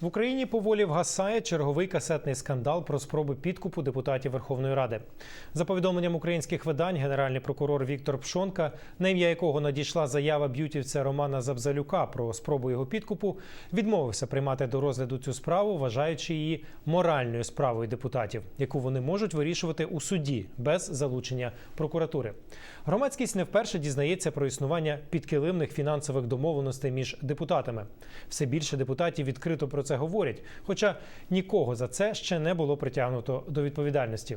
В Україні поволі вгасає черговий касетний скандал про спроби підкупу депутатів Верховної Ради. За повідомленням українських видань, генеральний прокурор Віктор Пшонка, на ім'я якого надійшла заява б'ютівця Романа Забзалюка про спробу його підкупу, відмовився приймати до розгляду цю справу, вважаючи її моральною справою депутатів, яку вони можуть вирішувати у суді без залучення прокуратури. Громадськість не вперше дізнається про існування підкилимних фінансових домовленостей між депутатами. Все більше депутатів відкрито про це говорять, хоча нікого за це ще не було притягнуто до відповідальності.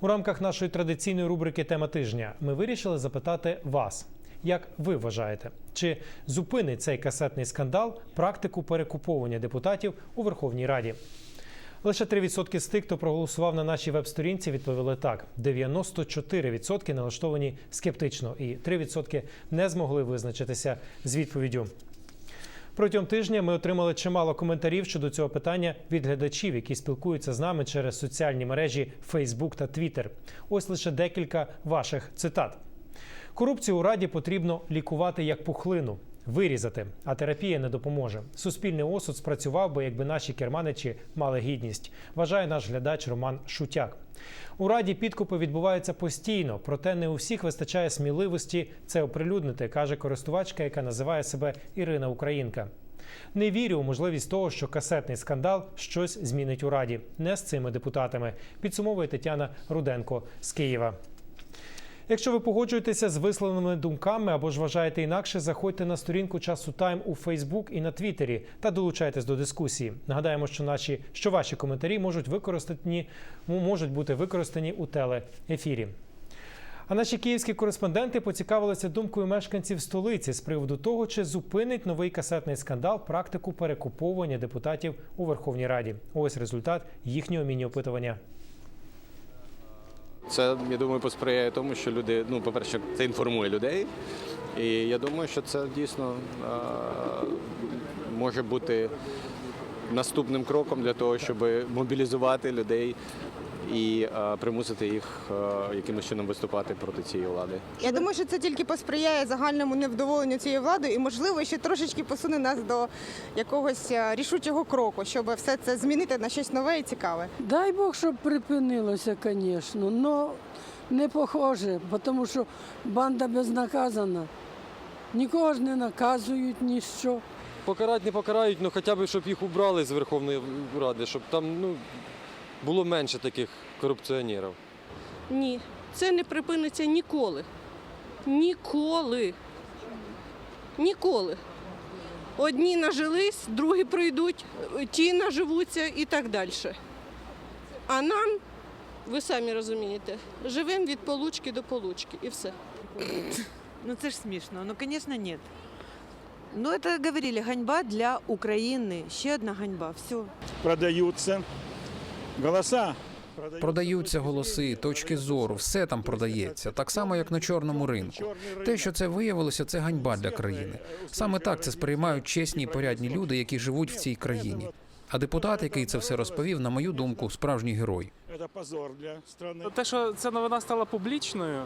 У рамках нашої традиційної рубрики Тема тижня ми вирішили запитати вас. Як ви вважаєте, чи зупинить цей касетний скандал практику перекуповування депутатів у Верховній Раді? Лише 3% з тих, хто проголосував на нашій веб-сторінці, відповіли так. 94% налаштовані скептично, і 3% не змогли визначитися з відповіддю. Протягом тижня ми отримали чимало коментарів щодо цього питання від глядачів, які спілкуються з нами через соціальні мережі Facebook та Twitter. Ось лише декілька ваших цитат. Корупцію у раді потрібно лікувати як пухлину, вирізати, а терапія не допоможе. Суспільний осуд спрацював би, якби наші керманичі мали гідність. Вважає наш глядач Роман Шутяк. У раді підкупи відбуваються постійно, проте не у всіх вистачає сміливості це оприлюднити, каже користувачка, яка називає себе Ірина Українка. Не вірю у можливість того, що касетний скандал щось змінить у раді, не з цими депутатами. Підсумовує Тетяна Руденко з Києва. Якщо ви погоджуєтеся з висловленими думками або ж вважаєте інакше, заходьте на сторінку часу Тайм у Фейсбук і на Твіттері та долучайтесь до дискусії. Нагадаємо, що наші що ваші коментарі можуть використані можуть бути використані у телеефірі. А наші київські кореспонденти поцікавилися думкою мешканців столиці з приводу того, чи зупинить новий касетний скандал практику перекуповування депутатів у Верховній Раді. Ось результат їхнього міні-опитування. Це я думаю посприяє тому, що люди, ну, по-перше, це інформує людей. І я думаю, що це дійсно може бути наступним кроком для того, щоб мобілізувати людей і е, примусити їх е, якимось чином виступати проти цієї влади. Я думаю, що це тільки посприяє загальному невдоволенню цією владою і, можливо, ще трошечки посуне нас до якогось е, рішучого кроку, щоб все це змінити на щось нове і цікаве. Дай Бог, щоб припинилося, звісно, але не похоже, тому що банда безнаказана. Нікого ж не наказують ніщо. Покарати не покарають, ну хоча б щоб їх убрали з Верховної Ради, щоб там ну, було менше таких корупціонерів. Ні, це не припиниться ніколи. Ніколи. Ніколи. Одні нажились, другі прийдуть, ті наживуться і так далі. А нам, ви самі розумієте, живемо від получки до получки і все. Ну це ж смішно. Ну, звісно, ні. Ну, это говорили, ганьба для України. Ще одна ганьба. Все. продаются голоса. Продаються голоси, точки зору, все там продається, так само як на чорному ринку. Те, що це виявилося, це ганьба для країни. Саме так це сприймають чесні і порядні люди, які живуть в цій країні. А депутат, який це все розповів, на мою думку, справжній герой. Те, що ця новина стала публічною,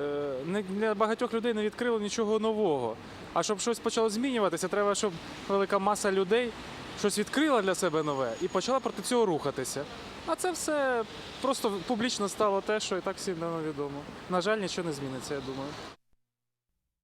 е, не для багатьох людей не відкрило нічого нового. А щоб щось почало змінюватися, треба, щоб велика маса людей щось відкрила для себе нове і почала проти цього рухатися. А це все просто публічно стало те, що і так всім давно відомо. На жаль, нічого не зміниться, я думаю.